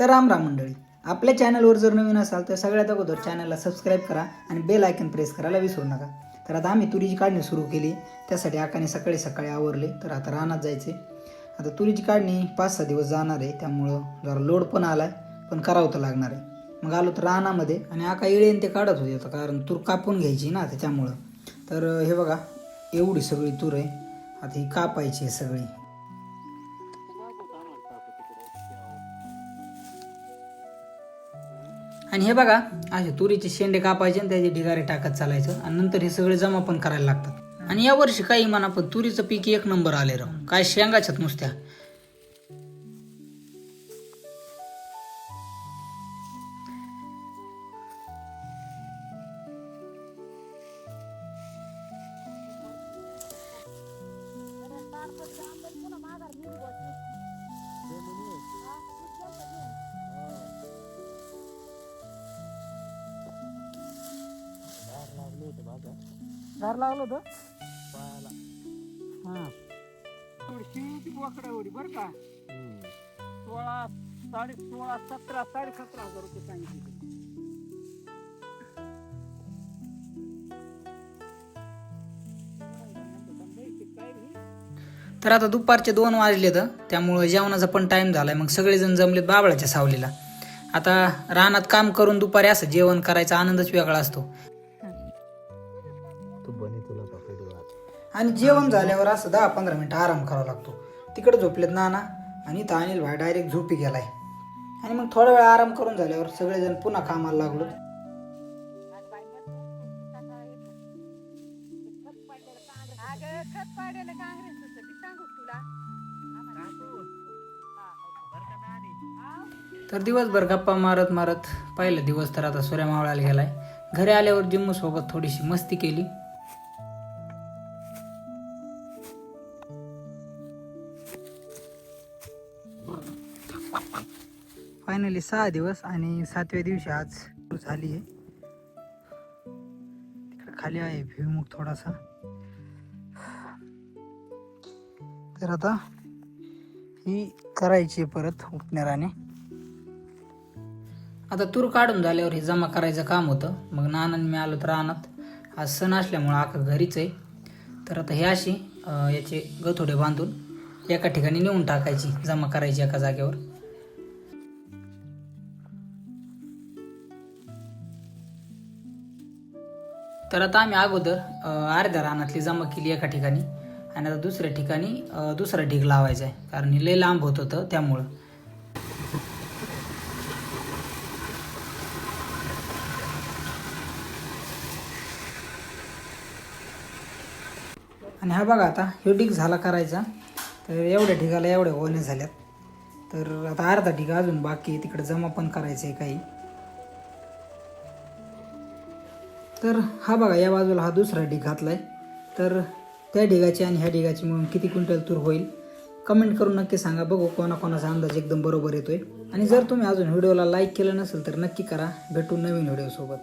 तर राम राम मंडळी. आपल्या चॅनलवर जर नवीन असाल तर सगळ्यात अगोदर चॅनलला सबस्क्राईब करा आणि बेल आयकन प्रेस करायला विसरू नका. तर आता आम्ही तुरीची काढणी सुरू केली. त्यासाठी आकाने सकाळी सकाळी आवरले. तर आता रानात जायचे. आता तुरीची काढणी पाच सहा दिवस जाणार आहे. त्यामुळं जरा लोड पण आलाय. पण करावं तर लागणार आहे. मग आलो तर रानामध्ये आणि आका येळेन ते काढत होते. आता कारण तूर कापून घ्यायची ना त्याच्यामुळं. तर हे बघा एवढी सगळी तूर आहे. आता ही कापायची आहे सगळी. आणि हे बघा असे तुरीचे शेंडे कापायचे आणि त्याचे ढिगारे टाकत चालायचं. आणि नंतर हे सगळे जमा पण करायला लागतात. आणि या वर्षी काही म्हणा पण तुरीचं पीक एक नंबर आले राव. काय शेंगाच्यात नुसत्या. धार लागलो होतं? हा. थोडीशी बोकडावरी बरं का? सोळा साडे सोळा सतरा साडे सतरा हजार रुपये सांगितले तर आता दुपारचे दोन वाजले तर त्यामुळं जेवणाचा पण टाइम झालाय. मग सगळेजण जमलेत बाबळाच्या सावलीला. आता रानात काम करून दुपारी असं जेवण करायचा आनंदच वेगळा असतो. आणि जेवण झाल्यावर असं दहा पंधरा मिनटं आराम करावा लागतो. तिकडे झोपलेत नाना आणि इथं अनिल भाई डायरेक्ट झोपी गेलाय. आणि मग थोडा वेळ आराम करून झाल्यावर सगळेजण पुन्हा कामाला लागलो. तर दिवसभर गप्पा मारत मारत पहिला दिवस तर आता सूर्य मावळाला गेलाय. घरी आल्यावर जिम्मू सोबत थोडीशी मस्ती केली. फायनली सहा दिवस आणि सातव्या दिवशी आज झाली आहे. तिकडे खाली आहे भिमुख थोडासा. तर आता ही करायची परत उपनेराने आता तूर काढून झाल्यावर हे जमा करायचं काम होतं. मग नानन मी आलो तर रानात. हा सण असल्यामुळं आका घरीच आहे. तर आता हे अशी याचे गथोडे बांधून एका ठिकाणी नेऊन टाकायची जमा करायची एका जागेवर. तर आता आम्ही अगोदर अर्ध्या रानातली जमा केली एका ठिकाणी आणि आता दुसऱ्या ठिकाणी दुसरा ढीग लावायचा आहे. कारण लय लांब होत होतं त्यामुळं. आणि हा बघा आता हे ढीग झाला करायचा. तर एवढ्या ढिगाला एवढ्या गोण्या झाल्यात. तर आता अर्धा ढिगा अजून बाकी तिकडे जमा पण करायचं आहे काही. तर हा बघा या बाजूला हा दुसरा ढीग आहे तर त्या ढिगाची आणि ह्या ढिगाची मिळून किती क्विंटल तूर होईल? कमेंट करून नक्की सांगा. बघू कोणाकोणाचा अंदाज एकदम बरोबर येतोय. आणि जर तुम्ही अजून व्हिडिओला लाईक केलं नसेल तर नक्की करा. भेटू नवीन व्हिडिओसोबत.